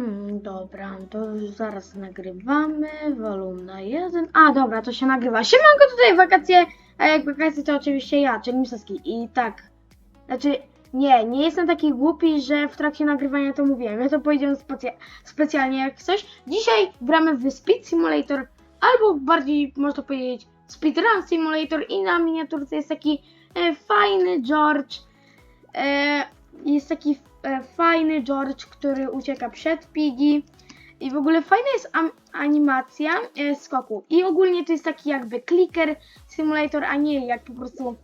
Mhm, dobra, to już zaraz nagrywamy, wolumna 1. A, dobra, to się nagrywa. Siemanko, tutaj wakacje, a jak wakacje to oczywiście ja, czyli Misoski. I tak, znaczy, nie, nie jestem taki głupi, że w trakcie nagrywania to mówiłem. Ja to powiedziałem specja- specjalnie jak coś. Dzisiaj gramy w Speed Simulator, albo bardziej można powiedzieć Speedrun Simulator i na miniaturce jest taki e, fajny George. E, jest taki fajny George, który ucieka przed Piggy. I w ogóle fajna jest animacja e, skoku. I ogólnie to jest taki jakby clicker simulator, a nie jak po prostu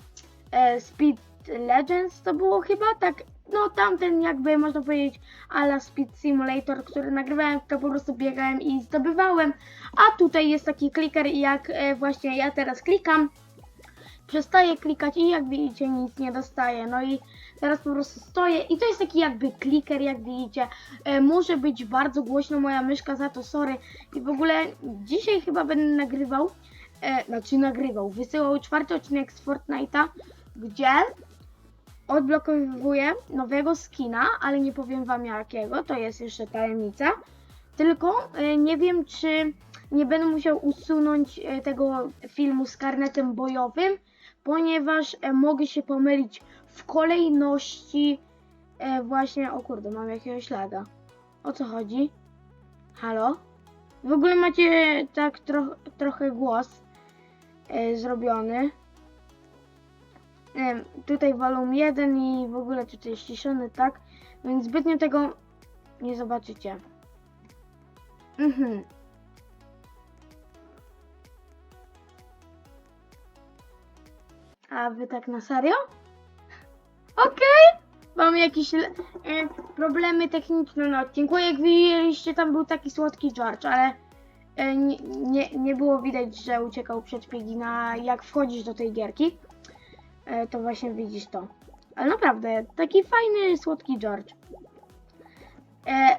e, Speed Legends to było chyba tak. No tamten jakby można powiedzieć ala Speed Simulator, który nagrywałem, to po prostu biegałem i zdobywałem. A tutaj jest taki clicker i jak e, właśnie ja teraz klikam, przestaję klikać i jak widzicie nic nie dostaję. No i teraz po prostu stoję i to jest taki jakby kliker, jak widzicie. E, może być bardzo głośno moja myszka, za to sorry. I w ogóle dzisiaj chyba będę nagrywał, e, znaczy nagrywał, wysyłał czwarty odcinek z Fortnite'a, gdzie odblokowuję nowego skina, ale nie powiem wam jakiego, to jest jeszcze tajemnica. Tylko e, nie wiem, czy nie będę musiał usunąć e, tego filmu z karnetem bojowym, ponieważ e, mogę się pomylić w kolejności e, właśnie, o kurde, mam jakiegoś laga. O co chodzi? Halo? W ogóle macie tak tro trochę głos e, zrobiony. Wiem, tutaj wolum 1 i w ogóle tutaj ściszony, tak? Więc zbytnio tego nie zobaczycie. Mhm. A wy tak na serio? Okej. Mam jakieś e, problemy techniczne na odcinku. Jak widzieliście, tam był taki słodki George, ale e, nie, nie, było widać, że uciekał przed Piggy na jak wchodzisz do tej gierki. E, to właśnie widzisz to. Ale naprawdę, taki fajny, słodki George. E,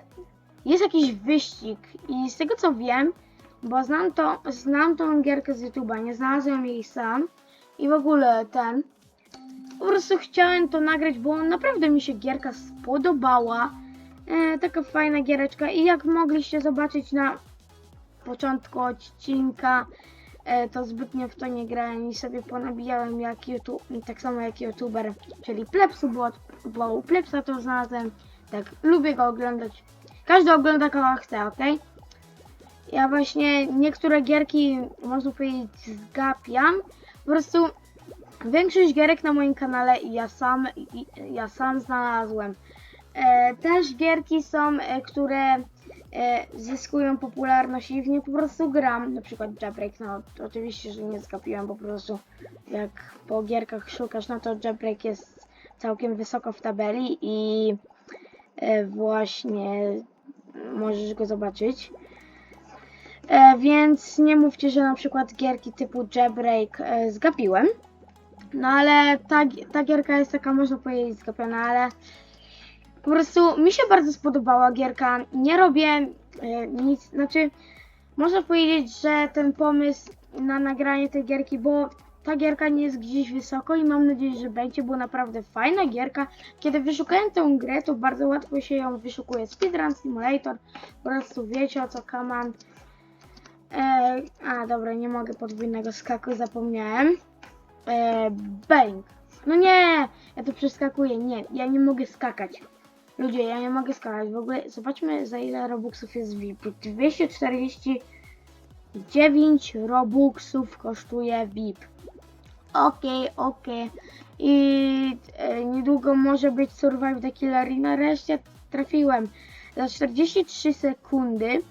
jest jakiś wyścig i z tego co wiem, bo znam to, znam tą gierkę z YouTube'a, nie znalazłem jej sam i w ogóle ten. Po prostu chciałem to nagrać, bo naprawdę mi się gierka spodobała. E, taka fajna giereczka i jak mogliście zobaczyć na początku odcinka, e, to zbytnio w to nie grałem i sobie ponabijałem jak YouTube, tak samo jak YouTuber, czyli Plepsu, bo, bo u Plepsa to znalazłem. Tak, lubię go oglądać. Każdy ogląda kogo chce, ok? Ja właśnie niektóre gierki, można powiedzieć, zgapiam. Po prostu większość gierek na moim kanale ja sam, ja sam znalazłem. E, też gierki są, e, które e, zyskują popularność i w nie po prostu gram. Na przykład Jailbreak, no oczywiście, że nie zgapiłem, po prostu jak po gierkach szukasz, no to Jailbreak jest całkiem wysoko w tabeli i właśnie możesz go zobaczyć. Więc nie mówcie, że na przykład gierki typu Jailbreak zgapiłem. No ale ta, ta gierka jest taka, można powiedzieć, zgapiona, ale po prostu mi się bardzo spodobała gierka. Nie robię e, nic, znaczy można powiedzieć, że ten pomysł na nagranie tej gierki, bo ta gierka nie jest gdzieś wysoko i mam nadzieję, że będzie, bo naprawdę fajna gierka. Kiedy wyszukałem tę grę, to bardzo łatwo się ją wyszukuje. Speedrun Simulator, po prostu wiecie o co kaman. E, a dobra, nie mogę podwójnego skaku, zapomniałem. E, bang. No nie, ja to przeskakuję, nie, ja nie mogę skakać. Ludzie, ja nie mogę skakać. W ogóle zobaczmy za ile robuxów jest VIP. 249 robuxów kosztuje VIP. Okej, okej. I e, niedługo może być Survive the Killer i nareszcie trafiłem. Za 43 sekundy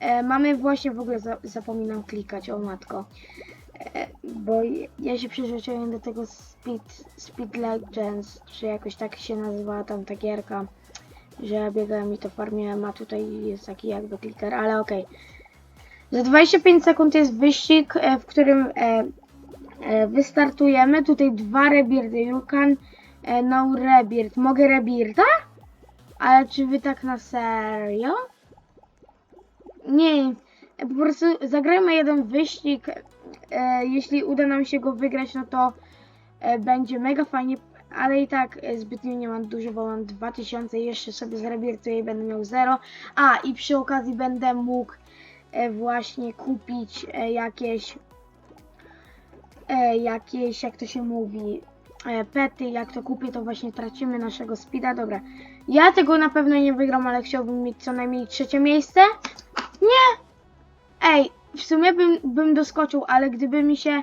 e, mamy właśnie w ogóle za, zapominam klikać, o matko. Bo ja się przyzwyczaiłem do tego Speed, Speed Legends, czy jakoś tak się nazywała tam ta gierka, że biegałem i to farmiłem, a tutaj jest taki jakby kliker, ale okej. Za 25 sekund jest wyścig, e, w którym e, e, wystartujemy. Tutaj dwa rebirdy. You can no rebird. Mogę rebirda? Ale czy wy tak na serio? Nie, po prostu zagrajmy jeden wyścig. E, jeśli uda nam się go wygrać, no to e, będzie mega fajnie. ale i tak e, zbytnio nie mam dużo, bo mam 2000, jeszcze sobie zrebirtuję i będę miał 0. A, i przy okazji będę mógł e, właśnie kupić e, jakieś, e, jakieś, jak to się mówi, e, pety, jak to kupię, to właśnie tracimy naszego speeda, dobra. Ja tego na pewno nie wygram, ale chciałbym mieć co najmniej trzecie miejsce. Nie! Ej, w sumie bym, bym doskoczył, ale gdyby mi się,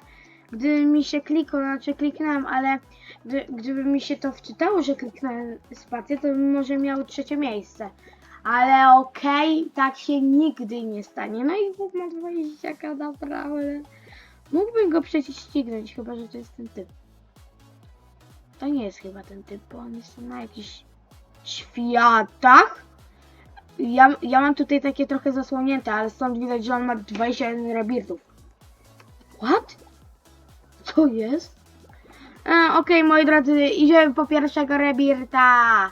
gdyby mi się klikło, znaczy kliknąłem, ale gdy, gdyby mi się to wczytało, że kliknąłem spację, to bym może miał trzecie miejsce. Ale okej, tak się nigdy nie stanie. No i Bóg ma 20 naprawdę. Mógłbym go przecież ścignąć, chyba że to jest ten typ. To nie jest chyba ten typ, bo on jest na jakichś światach. Ja, ja mam tutaj takie trochę zasłonięte, ale stąd widać, że on ma 21 rebirtów. What? Co jest? E, Okej, moi drodzy, idziemy po pierwszego rebirta.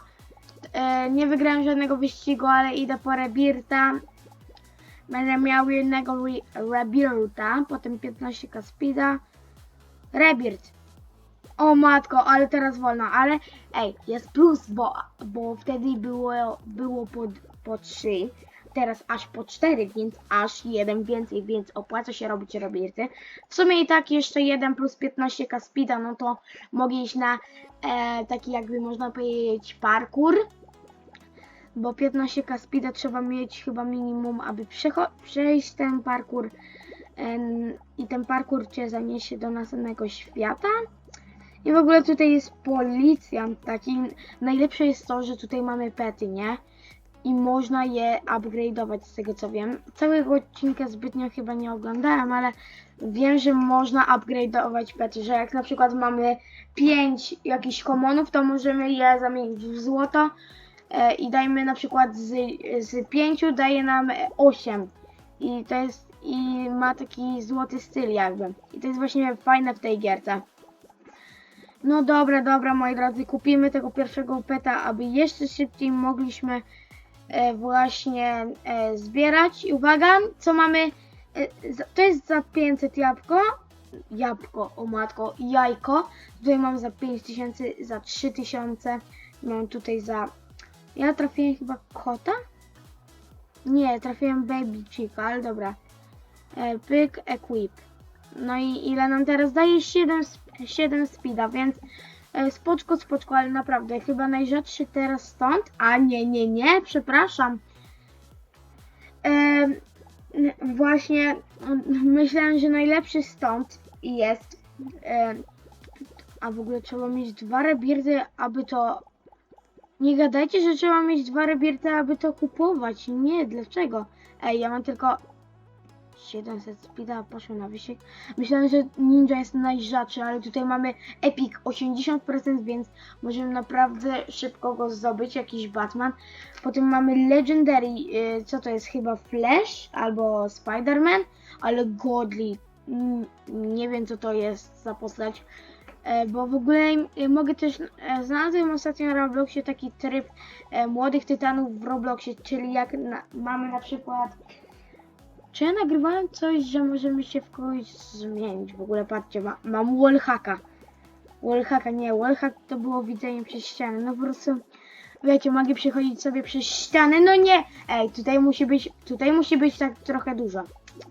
E, nie wygrałem żadnego wyścigu, ale idę po rebirta. Będę miał jednego re rebirta, potem 15 speeda. Rebirt. O matko, ale teraz wolno, ale ej, jest plus, bo, bo wtedy było, było po, po 3, teraz aż po 4, więc aż jeden więcej, więc opłaca się robić rebirty. W sumie i tak jeszcze 1 plus 15 speeda, no to mogę iść na e, taki jakby można powiedzieć parkour. Bo 15 speeda trzeba mieć chyba minimum, aby przejść ten parkour. Em, I ten parkour cię zaniesie do następnego świata. I w ogóle tutaj jest policjant taki. Najlepsze jest to, że tutaj mamy pety, nie? I można je upgrade'ować z tego co wiem. Całego odcinka zbytnio chyba nie oglądałem, ale wiem, że można upgrade'ować pety, że jak na przykład mamy 5 jakichś komonów, to możemy je zamienić w złoto e, i dajmy na przykład z, z 5 daje nam 8 i to jest i ma taki złoty styl jakby. I to jest właśnie fajne w tej gierce. No dobra, dobra moi drodzy, kupimy tego pierwszego peta, aby jeszcze szybciej mogliśmy właśnie e, zbierać. I uwaga, co mamy? E, to jest za 500 jabłko. Jabłko, o matko, jajko. Tutaj mam za 5000, za 3000. Mam tutaj za... Ja trafiłem chyba kota? Nie, trafiłem baby chica, ale dobra. E, pyk, equip. No i ile nam teraz daje? 7, sp- 7 speeda, więc e, spoczko, spoczko, ale naprawdę chyba najrzadszy teraz stąd. A nie, nie, nie, przepraszam. E, właśnie myślałem, że najlepszy stąd jest. E, a w ogóle trzeba mieć dwa rebirty, aby to. Nie gadajcie, że trzeba mieć dwa rebirty, aby to kupować. Nie, dlaczego? Ej, ja mam tylko 700 speeda, poszło na wysiek. Myślałem, że ninja jest najrzadszy, ale tutaj mamy epic 80%, więc możemy naprawdę szybko go zdobyć, jakiś Batman. Potem mamy legendary, y, co to jest chyba Flash albo Spider-Man, ale godly. Mm, Nie wiem co to jest za postać. E, Bo w ogóle y, mogę też, e, znalazłem ostatnio na Robloxie taki tryb e, młodych tytanów w Robloxie, czyli jak na, mamy na przykład czy ja nagrywałem coś, że możemy się w kogoś zmienić? W ogóle patrzcie, ma, mam wallhacka. Wallhacka, nie, wallhack to było widzenie przez ścianę. No po prostu, wiecie, mogę przechodzić sobie przez ścianę. No nie! Ej, tutaj musi być, tutaj musi być tak trochę dużo.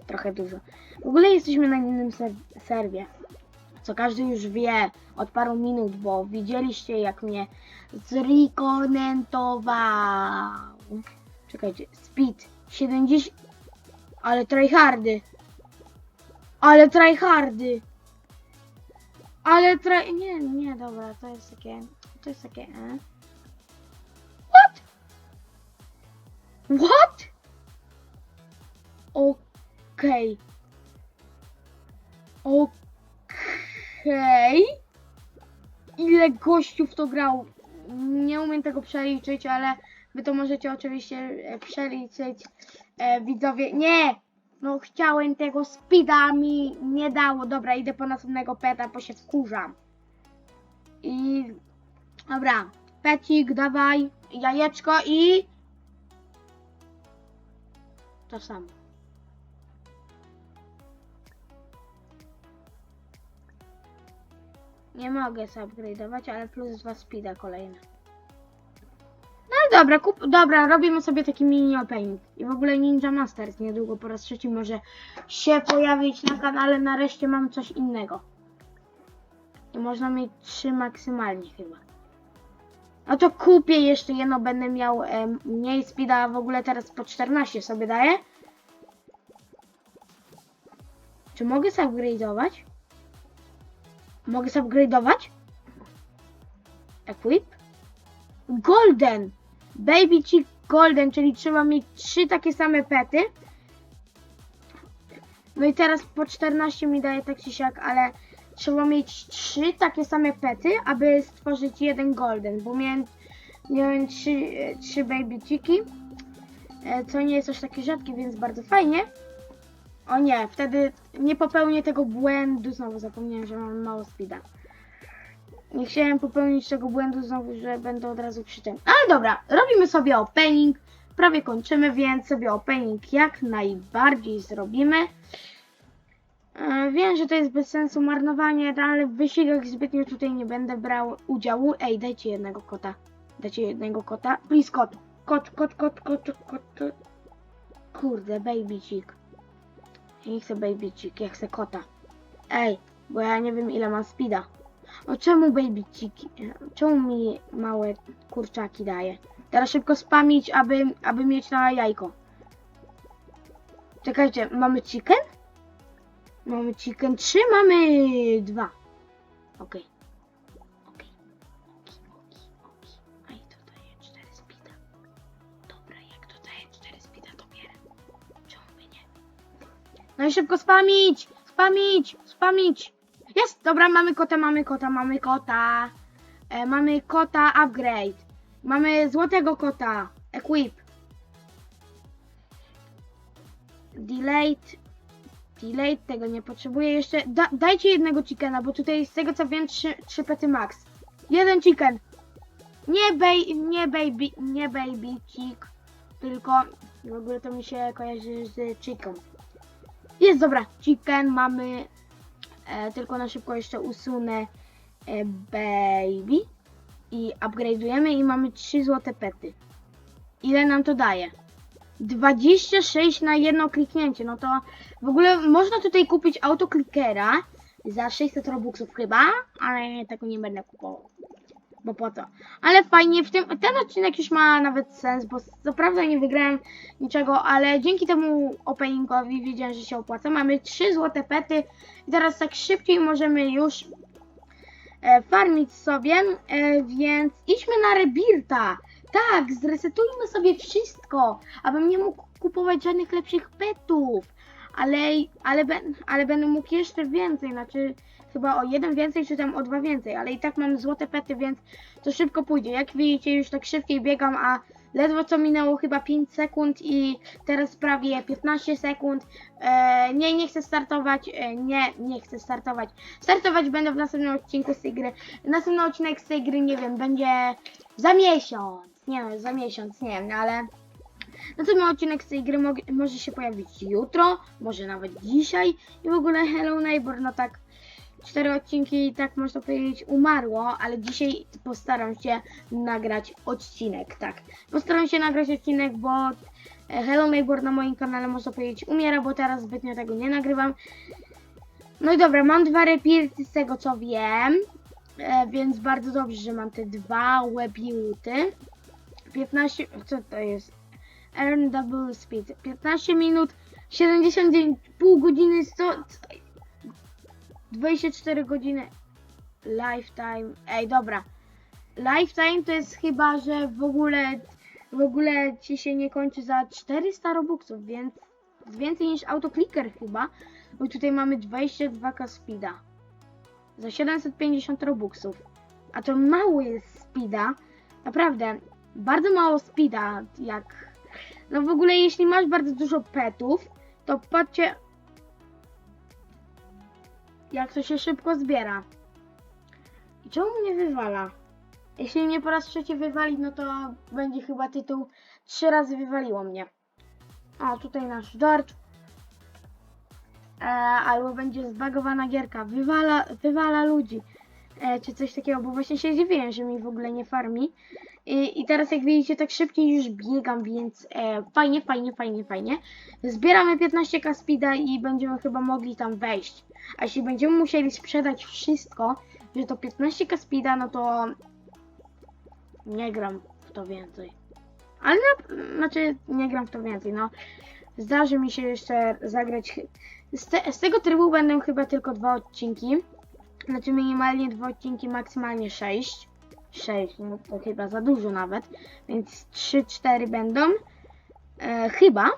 Trochę dużo. W ogóle jesteśmy na innym ser serwie. Co każdy już wie od paru minut, bo widzieliście jak mnie zrekomentował. Czekajcie, speed 70. Ale tryhardy. Ale tryhardy. Ale try... Nie, nie, dobra, to jest takie... To jest takie... E. What? What? Okej. Okej. Ile gościów to grał? Nie umiem tego przeliczyć, ale wy to możecie oczywiście e, przeliczyć. E, widzowie, nie! No chciałem tego speeda mi nie dało. Dobra, idę po następnego peta, bo się wkurzam. I... Dobra, pecik, dawaj, jajeczko i... To samo. Nie mogę upgrade'ować, ale plus 2 speeda kolejne. Dobra, kup, dobra, robimy sobie taki mini opening. I w ogóle Ninja Masters niedługo po raz trzeci może się pojawić na kanale. Nareszcie mam coś innego. I można mieć 3 maksymalnie chyba. No to kupię jeszcze jedno, będę miał em, mniej speeda, w ogóle teraz po 14 sobie daję. Czy mogę upgrade'ować? Mogę upgrade'ować? Equip? Golden! Baby Chick Golden, czyli trzeba mieć trzy takie same pety. No i teraz po 14 mi daje tak czy siak, ale trzeba mieć trzy takie same pety, aby stworzyć jeden Golden, bo miałem, miałem trzy, trzy Baby Chicki, e, co nie jest aż takie rzadkie, więc bardzo fajnie. O nie, wtedy nie popełnię tego błędu, znowu zapomniałem, że mam mało speeda. Nie chciałem popełnić tego błędu znowu, że będę od razu przy. Ale dobra, robimy sobie opening. Prawie kończymy, więc sobie opening jak najbardziej zrobimy. E, Wiem, że to jest bez sensu marnowanie, ale w wyścigach zbytnio tutaj nie będę brał udziału. Ej, dajcie jednego kota. Dajcie jednego kota. Please, kot. Kot, kot, kot, kot, kot. Kurde, baby chick. Ja nie chcę baby chick, ja chcę kota. Ej, bo ja nie wiem ile mam speeda. O czemu baby chick? Czemu mi małe kurczaki daje? Teraz szybko spamić, aby, aby mieć na jajko. Czekajcie, mamy chicken? Mamy chicken 3, mamy 2. Okej. Okej. Oki, oki, oki. A i to daje 4 speeda. Dobra, jak to daje 4 speeda, to bierę. Czemu by nie? No i szybko spamić! Spamić! Spamić! Jest! Dobra, mamy kota, mamy kota, mamy kota. E, mamy kota upgrade. Mamy złotego kota. Equip. Delayed. Delayed, tego nie potrzebuję jeszcze. Da, dajcie jednego chickena, bo tutaj z tego co wiem, trzy, trzy pety max. Jeden chicken. Nie, bej, nie baby, nie baby chick, tylko w ogóle to mi się kojarzy z chicken. Jest dobra, chicken mamy. E, tylko na szybko jeszcze usunę e, baby i upgrade'ujemy i mamy 3 złote pety. Ile nam to daje? 26 na jedno kliknięcie, no to w ogóle można tutaj kupić autoklikera za 600 robuxów chyba, ale tego nie będę kupował. Bo po co? Ale fajnie, w tym, ten odcinek już ma nawet sens, bo co prawda nie wygrałem niczego, ale dzięki temu openingowi wiedziałem, że się opłaca. Mamy 3 złote pety i teraz tak szybciej możemy już e, farmić sobie, e, więc idźmy na Rebirta. Tak, zresetujmy sobie wszystko, abym nie mógł kupować żadnych lepszych petów. Ale, ale, ale będę mógł jeszcze więcej, znaczy chyba o jeden więcej, czy tam o dwa więcej, ale i tak mam złote pety, więc to szybko pójdzie. Jak widzicie, już tak szybciej biegam, a ledwo co minęło chyba 5 sekund i teraz prawie 15 sekund. E, nie, nie chcę startować, e, nie, nie chcę startować. Startować będę w następnym odcinku z tej gry. Następny odcinek z tej gry, nie wiem, będzie za miesiąc. Nie no, za miesiąc, nie wiem, ale następny odcinek z tej gry mo- może się pojawić jutro, może nawet dzisiaj i w ogóle Hello Neighbor, no tak cztery odcinki, tak można powiedzieć, umarło, ale dzisiaj postaram się nagrać odcinek, tak. Postaram się nagrać odcinek, bo e, Hello Neighbor na moim kanale, można powiedzieć, umiera, bo teraz zbytnio tego nie nagrywam. No i dobra, mam dwa repirty z tego co wiem, e, więc bardzo dobrze, że mam te dwa webiuty. 15, co to jest? Double speed. 15 minut, 79, pół godziny, 100, 24 godziny lifetime. Ej, dobra. Lifetime to jest chyba, że w ogóle w ogóle ci się nie kończy za 400 robuxów, więc więcej niż autoclicker chyba, bo tutaj mamy 22k speeda. Za 750 robuxów. A to mało jest speeda. Naprawdę, bardzo mało speeda, jak no w ogóle jeśli masz bardzo dużo petów, to patrzcie jak to się szybko zbiera. I czemu mnie wywala? Jeśli mnie po raz trzeci wywali, no to będzie chyba tytuł trzy razy wywaliło mnie. O, tutaj nasz George. E, albo będzie zbagowana gierka. Wywala, wywala ludzi. e, czy coś takiego, bo właśnie się dziwiłem, że mi w ogóle nie farmi. I, teraz jak widzicie, tak szybciej już biegam, więc e, fajnie, fajnie, fajnie, fajnie. Zbieramy 15k speeda i będziemy chyba mogli tam wejść. A jeśli będziemy musieli sprzedać wszystko, że to 15k speeda, no to nie gram w to więcej. Ale no, znaczy nie gram w to więcej, no. Zdarzy mi się jeszcze zagrać. Z, te, z tego trybu będą chyba tylko dwa odcinki. Znaczy minimalnie dwa odcinki, maksymalnie sześć. Sześć, no to chyba za dużo nawet. Więc trzy, cztery będą. E, chyba.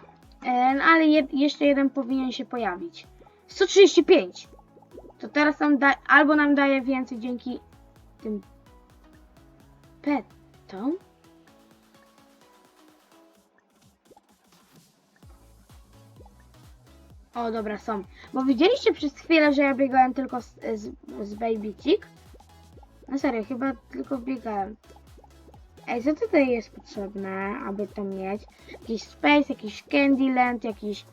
E, ale jed, jeszcze jeden powinien się pojawić. 135. To teraz nam da, albo nam daje więcej dzięki tym petom. O, dobra, są. Bo widzieliście przez chwilę, że ja biegałem tylko z, z, z Baby? No serio, chyba tylko biegałem. Ej, co tutaj jest potrzebne, aby to mieć? Jakiś Space, jakiś Candyland, jakiś,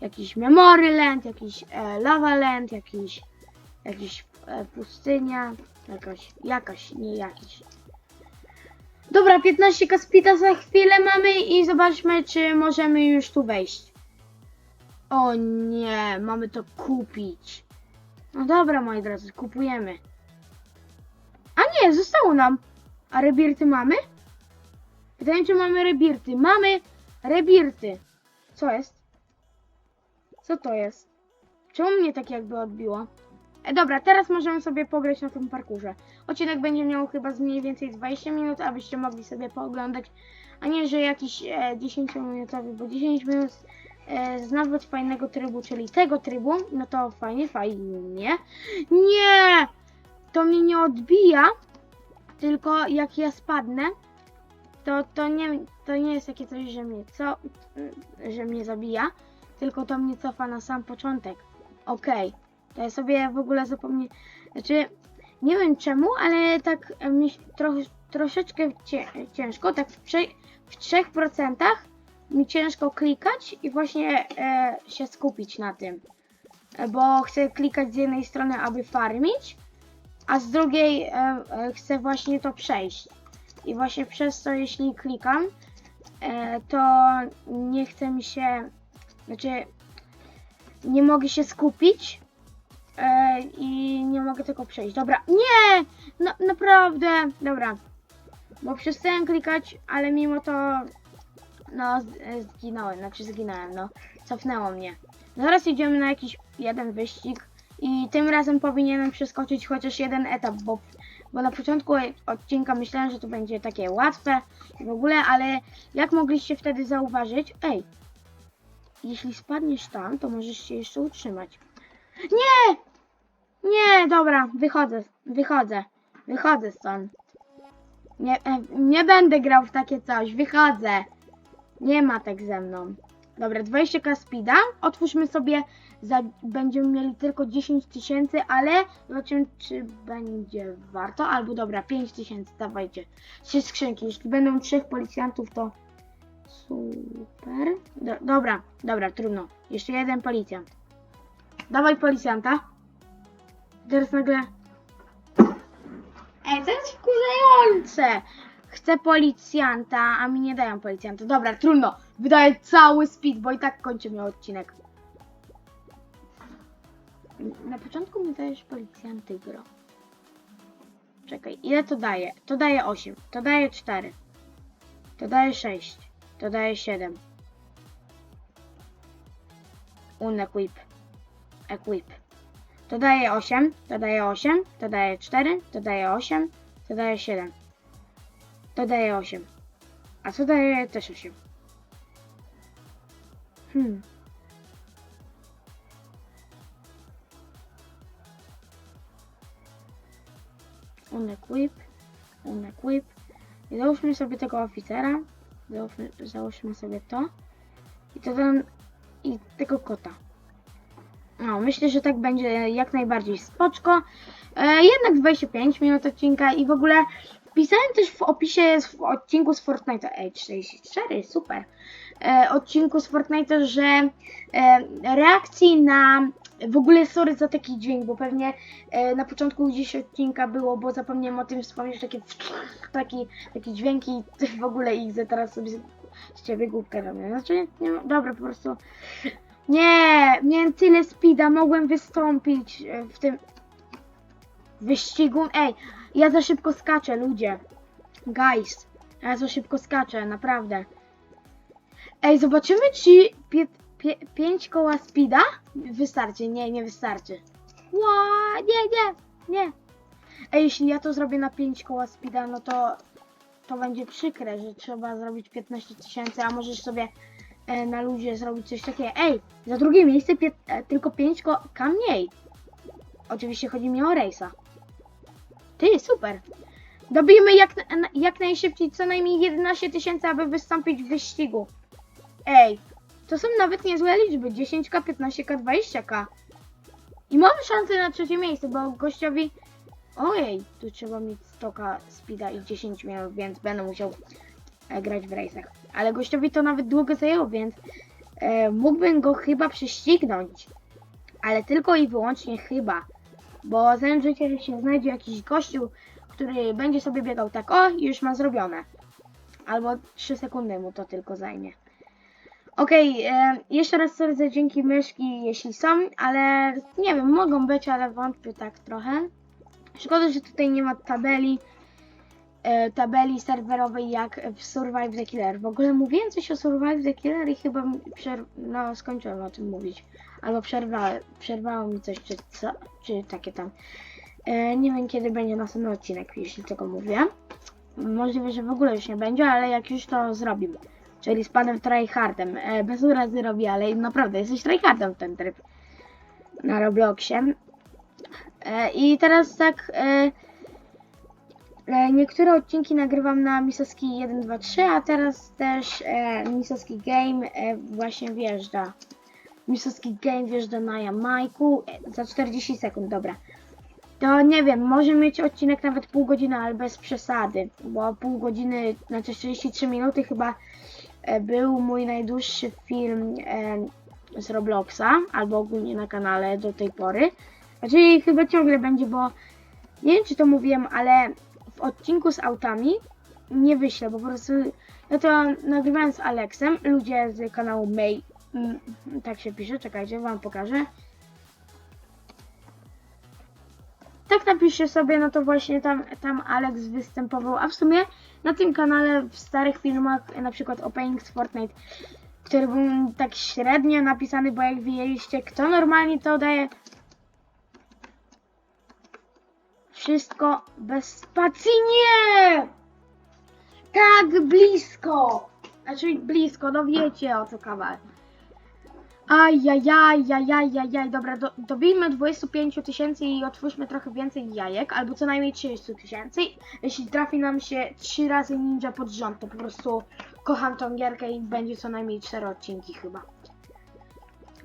jakiś Memory Land, jakiś e, Lava Land, jakiś, jakiś e, pustynia, jakaś, jakaś, nie jakiś. Dobra, 15 kaspita za chwilę mamy i zobaczmy, czy możemy już tu wejść. O nie, mamy to kupić. No dobra, moi drodzy, kupujemy. Nie, zostało nam. A rebirty mamy? Pytanie, czy mamy rebirty. Mamy rebirty. Co jest? Co to jest? Czemu mnie tak jakby odbiło? E, dobra, teraz możemy sobie pograć na tym parkurze. Odcinek będzie miał chyba z mniej więcej 20 minut, abyście mogli sobie pooglądać, a nie, że jakiś e, 10-minutowy, bo 10 minut e, fajnego trybu, czyli tego trybu, no to fajnie, fajnie. Nie! To mnie nie odbija, tylko jak ja spadnę, to, to, nie, to nie jest takie coś, że mnie, co, że mnie zabija, tylko to mnie cofa na sam początek. Okej, to ja sobie w ogóle zapomnę, znaczy nie wiem czemu, ale tak mi troch, troszeczkę ciężko, tak w, trze, w 3% mi ciężko klikać i właśnie e, się skupić na tym. E, Bo chcę klikać z jednej strony, aby farmić, a z drugiej e, e, chcę właśnie to przejść. I właśnie przez to, jeśli klikam, e, to nie chce mi się, znaczy nie mogę się skupić i nie mogę tego przejść. Dobra, nie! No, naprawdę, dobra. Bo przestałem klikać, ale mimo to no zginąłem, znaczy zginąłem, no cofnęło mnie. No idziemy na jakiś jeden wyścig i tym razem powinienem przeskoczyć chociaż jeden etap, bo, bo na początku odcinka myślałem, że to będzie takie łatwe w ogóle, ale jak mogliście wtedy zauważyć, ej, jeśli spadniesz tam, to możesz się jeszcze utrzymać. Nie! Nie, dobra, wychodzę, wychodzę, wychodzę stąd. Nie, e, nie będę grał w takie coś, wychodzę. Nie ma tak ze mną. Dobra, 20k speeda. Otwórzmy sobie, za, będziemy mieli tylko 10 tysięcy, ale zobaczymy, czy będzie warto. Albo dobra, 5 tysięcy, dawajcie. Trzy skrzynki. Jeśli będą trzech policjantów, to super. Do, dobra, dobra, trudno. Jeszcze jeden policjant. Dawaj policjanta. Teraz nagle... Ej, to jest wkurzające! Chcę policjanta, a mi nie dają policjanta. Dobra, trudno. Wydaję cały speed, bo i tak kończymy odcinek. Na początku mi dajesz policjanty, gro. Czekaj, ile to daje? To daje 8, to daje 4, to daje 6, to daje 7. Unequip. Equip. To daje 8, to daje 8, to daje 4, to daje 8, to daje 7. To daje 8. A co daje też 8? Hmm. Unequip. Unequip. I załóżmy sobie tego oficera. Załóżmy, załóżmy sobie to. I to tam... I tego kota. No, myślę, że tak będzie jak najbardziej spoczko. E, jednak 25 minut odcinka i w ogóle wpisałem też w opisie w odcinku z Fortnite'a. Ej, 44, super. E, odcinku z Fortnite'a, że e, reakcji na W ogóle sorry za taki dźwięk, bo pewnie e, na początku gdzieś odcinka było, bo zapomniałem o tym wspomnieć, takie taki, taki dźwięki w ogóle ich teraz sobie z, ciebie głupkę robię. Znaczy, nie, dobra, po prostu. Nie, miałem tyle speeda, mogłem wystąpić w tym wyścigu. Ej, ja za szybko skaczę, ludzie. Guys, ja za szybko skaczę, naprawdę. Ej, zobaczymy, czy 5 koła speeda wystarczy. Nie, nie wystarczy. Ła, nie, nie, nie. Ej, jeśli ja to zrobię na 5 koła speeda, no to to będzie przykre, że trzeba zrobić 15 tysięcy, a możesz sobie e, na ludzie zrobić coś takiego. Ej, za drugie miejsce pie, e, tylko 5 ko k mniej. Oczywiście chodzi mi o rejsa. Ty, super. Dobijmy jak, jak najszybciej co najmniej 11 tysięcy, aby wystąpić w wyścigu. Ej, to są nawet niezłe liczby. 10k, 15k, 20k. I mamy szansę na trzecie miejsce, bo gościowi... Ojej, tu trzeba mieć 100k speeda i 10 minut, więc będę musiał e, grać w rejsach. Ale gościowi to nawet długo zajęło, więc e, mógłbym go chyba prześcignąć. Ale tylko i wyłącznie chyba. Bo zależy, że się znajdzie jakiś gościu, który będzie sobie biegał tak, o, już ma zrobione. Albo 3 sekundy mu to tylko zajmie. Okej, e, jeszcze raz za dzięki myszki, jeśli są, ale nie wiem, mogą być, ale wątpię tak trochę. Szkoda, że tutaj nie ma tabeli, e, tabeli serwerowej jak w Survive the Killer. W ogóle mówiłem coś o Survive the Killer i chyba no, skończyłem o tym mówić. Albo przerwa przerwało mi coś, czy co, czy takie tam. E, nie wiem, kiedy będzie następny odcinek, jeśli tego mówię. Możliwe, że w ogóle już nie będzie, ale jak już to zrobimy. Czyli z panem tryhardem. E, bez urazy robię, ale naprawdę jesteś tryhardem w ten tryb na Robloxie. E, I teraz tak. E, e, niektóre odcinki nagrywam na Misowski 1, 2, 3, a teraz też e, Misowski Game e, właśnie wjeżdża. Misowski Game wjeżdża na Jamajku e, za 40 sekund, dobra. To nie wiem, może mieć odcinek nawet pół godziny, ale bez przesady, bo pół godziny, znaczy 43 minuty chyba był mój najdłuższy film e, z Robloxa, albo ogólnie na kanale do tej pory. Znaczy chyba ciągle będzie, bo nie wiem czy to mówiłem, ale w odcinku z autami nie wyślę, po prostu ja to nagrywałem z Alexem, ludzie z kanału May, mm, tak się pisze, czekajcie, wam pokażę. Tak napiszcie sobie, no to właśnie tam, tam Alex występował, a w sumie na tym kanale w starych filmach, na przykład Opening z Fortnite, który był tak średnio napisany, bo jak widzieliście, kto normalnie to daje wszystko bez spacji, nie! Tak blisko! Znaczy blisko, no wiecie o co kawał. Ajajajajajajaj, dobra, do, dobijmy 25 tysięcy i otwórzmy trochę więcej jajek, albo co najmniej 30 tysięcy. Jeśli trafi nam się 3 razy ninja pod rząd, to po prostu kocham tą gierkę i będzie co najmniej 4 odcinki chyba.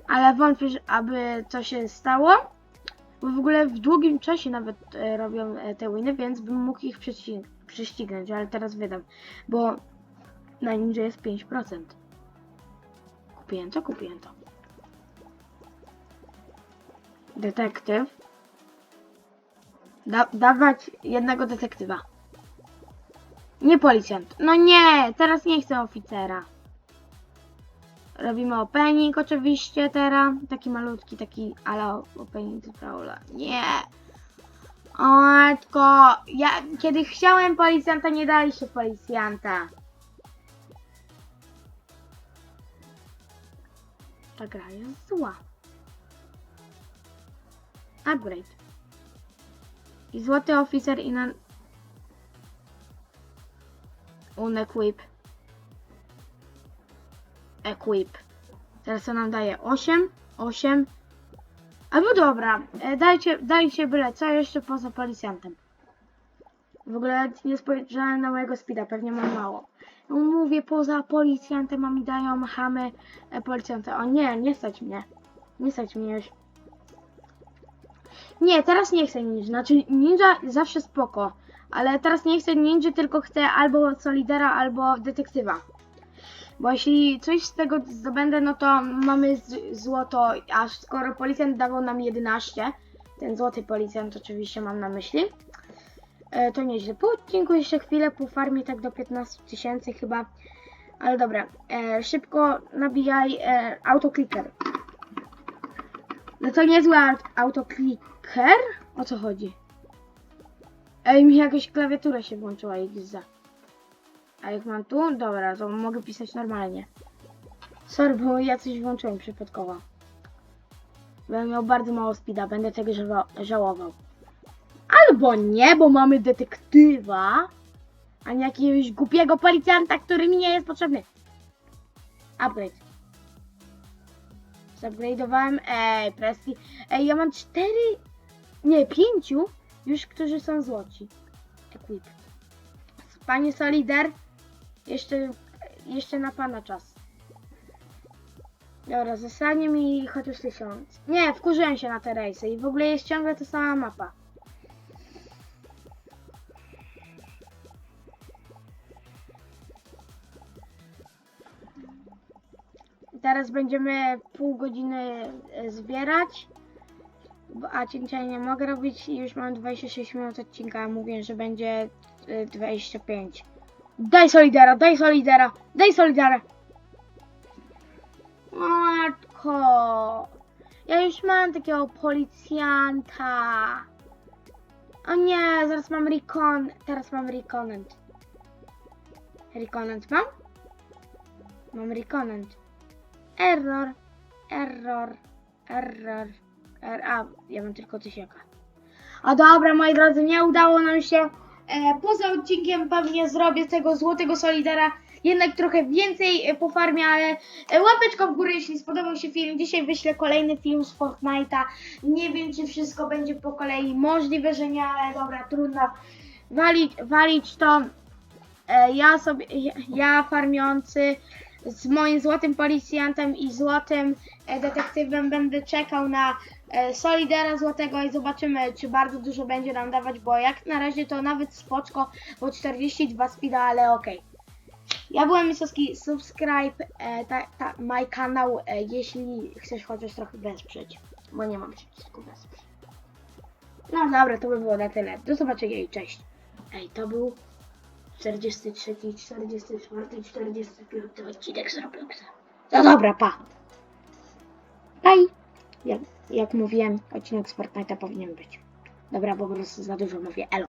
Ale wątpię, aby to się stało, bo w ogóle w długim czasie nawet e, robią e, te winy, więc bym mógł ich prześcig- prześcignąć, ale teraz wydam, bo na ninja jest 5%. Kupiłem to, kupiłem to. Detektyw. Da dawać jednego detektywa. Nie policjant. No nie, teraz nie chcę oficera. Robimy opening oczywiście teraz. Taki malutki, taki ala opening Brawla. Nie. O matko, ja kiedy chciałem policjanta, nie daliście policjanta. Ta gra jest zła. Upgrade. I złoty oficer i na... Unequip. Equip. Teraz to nam daje 8, 8. Albo dobra, e, dajcie, dajcie byle co jeszcze poza policjantem. W ogóle nie spojrzałem na mojego speeda, pewnie mam mało. No mówię, poza policjantem, a mi dają chamy e, policjanta. O nie, nie stać mnie. Nie stać mnie już. Nie, teraz nie chcę ninja. Znaczy ninja zawsze spoko. Ale teraz nie chcę ninja, tylko chcę albo solidera, albo detektywa. Bo jeśli coś z tego zdobędę, no to mamy złoto, a skoro policjant dawał nam 11, ten złoty policjant oczywiście mam na myśli, e, to nieźle. Po odcinku jeszcze chwilę, po farmie tak do 15 tysięcy chyba, ale dobra, e, szybko nabijaj e, autoclicker. No to niezły aut- autoclicker? O co chodzi? Ej, mi jakaś klawiatura się włączyła XZ. A jak mam tu? Dobra, to mogę pisać normalnie. Sorry, bo ja coś włączyłem przypadkowo. Będę miał bardzo mało speeda, będę tego żało- żałował. Albo nie, bo mamy detektywa, a nie jakiegoś głupiego policjanta, który mi nie jest potrzebny. Upgrade. Zupgrade'owałem, ej, presti. Ej, ja mam cztery, nie, pięciu już, którzy są złoci. Equip. Panie Solider, jeszcze, jeszcze na pana czas. Dobra, zostanie mi chociaż tysiąc. Nie, wkurzyłem się na te rejsy i w ogóle jest ciągle ta sama mapa. Teraz będziemy pół godziny e, zbierać, a cięcia nie mogę robić i już mam 26 minut odcinka, mówię, że będzie e, 25. Daj solidera, daj solidera, daj solidera! Matko, ja już mam takiego policjanta. O nie, zaraz mam recon, teraz mam reconent. Reconent mam? Mam reconent. Error, error, error. A, ja mam tylko tysiaka. A dobra, moi drodzy, nie udało nam się. E, poza odcinkiem pewnie zrobię tego złotego solidera jednak trochę więcej e, po farmie, ale e, łapeczko w górę, jeśli spodobał się film. Dzisiaj wyślę kolejny film z Fortnite'a. Nie wiem, czy wszystko będzie po kolei. Możliwe, że nie, ale dobra, trudno. Walić, walić to. E, ja sobie, ja, farmiący z moim złotym policjantem i złotym detektywem będę czekał na Solidera złotego i zobaczymy, czy bardzo dużo będzie nam dawać, bo jak na razie to nawet spoczko, bo 42 speeda, ale okej. Ja byłem Misowski, subscribe e, ta, ta, my kanał, e, jeśli chcesz chociaż trochę wesprzeć, bo nie mam przycisku wesprzeć. No dobra, to by było na tyle. Do zobaczenia i cześć. Ej, to był 43, 44, 45 odcinek z Robloxa. No dobra, pa. Bye. Jak, jak mówiłem, odcinek z Fortnite'a powinien być. Dobra, bo po prostu za dużo mówię. Elo.